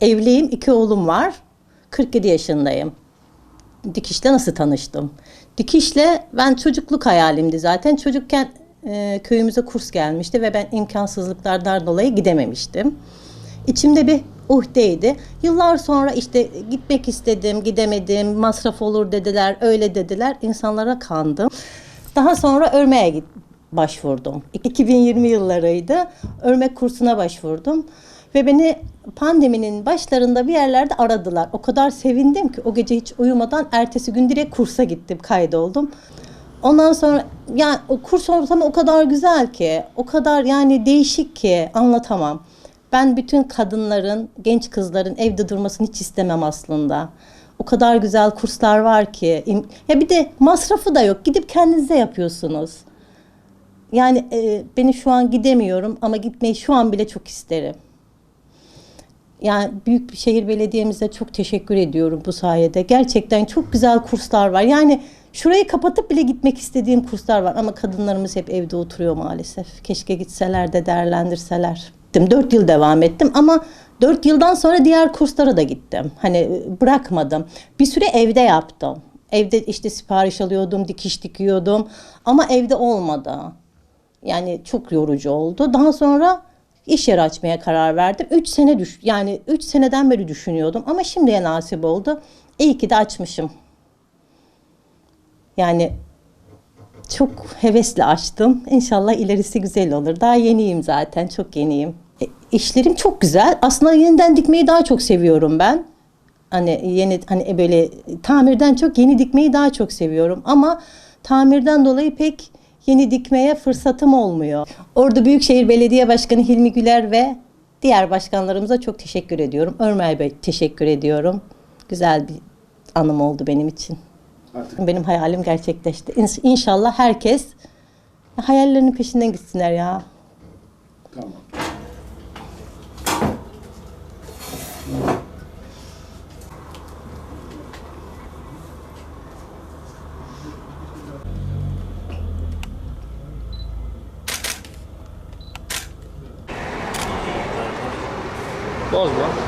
Evliyim, iki oğlum var. 47 yaşındayım. Dikişle nasıl tanıştım? Dikişle ben çocukluk hayalimdi zaten. Çocukken e, köyümüze kurs gelmişti ve ben imkansızlıklardan dolayı gidememiştim. İçimde bir uhdeydi. Yıllar sonra işte gitmek istedim, gidemedim, masraf olur dediler, öyle dediler. İnsanlara kandım. Daha sonra örmeye git başvurdum. 2020 yıllarıydı. Örmek kursuna başvurdum. Ve beni pandeminin başlarında bir yerlerde aradılar. O kadar sevindim ki o gece hiç uyumadan ertesi gün direkt kursa gittim, kaydoldum. Ondan sonra yani o kurs ortamı o kadar güzel ki, o kadar yani değişik ki anlatamam. Ben bütün kadınların, genç kızların evde durmasını hiç istemem aslında. O kadar güzel kurslar var ki. Ya bir de masrafı da yok. Gidip kendinize yapıyorsunuz. Yani e, beni şu an gidemiyorum ama gitmeyi şu an bile çok isterim. Yani Büyükşehir Belediye'mize çok teşekkür ediyorum bu sayede. Gerçekten çok güzel kurslar var. Yani şurayı kapatıp bile gitmek istediğim kurslar var. Ama kadınlarımız hep evde oturuyor maalesef. Keşke gitseler de değerlendirseler. Gittim, Dört yıl devam ettim ama dört yıldan sonra diğer kurslara da gittim. Hani e, bırakmadım. Bir süre evde yaptım. Evde işte sipariş alıyordum, dikiş dikiyordum. Ama evde olmadı. Yani çok yorucu oldu. Daha sonra iş yeri açmaya karar verdim. 3 sene düş yani 3 seneden beri düşünüyordum ama şimdiye nasip oldu. İyi ki de açmışım. Yani çok hevesle açtım. İnşallah ilerisi güzel olur. Daha yeniyim zaten, çok yeniyim. E, işlerim çok güzel. Aslında yeniden dikmeyi daha çok seviyorum ben. Hani yeni hani böyle tamirden çok yeni dikmeyi daha çok seviyorum ama tamirden dolayı pek yeni dikmeye fırsatım olmuyor. Ordu Büyükşehir Belediye Başkanı Hilmi Güler ve diğer başkanlarımıza çok teşekkür ediyorum. Örmel Bey teşekkür ediyorum. Güzel bir anım oldu benim için. Artık Benim hayalim gerçekleşti. İnşallah herkes hayallerinin peşinden gitsinler ya. tamam. Bozma.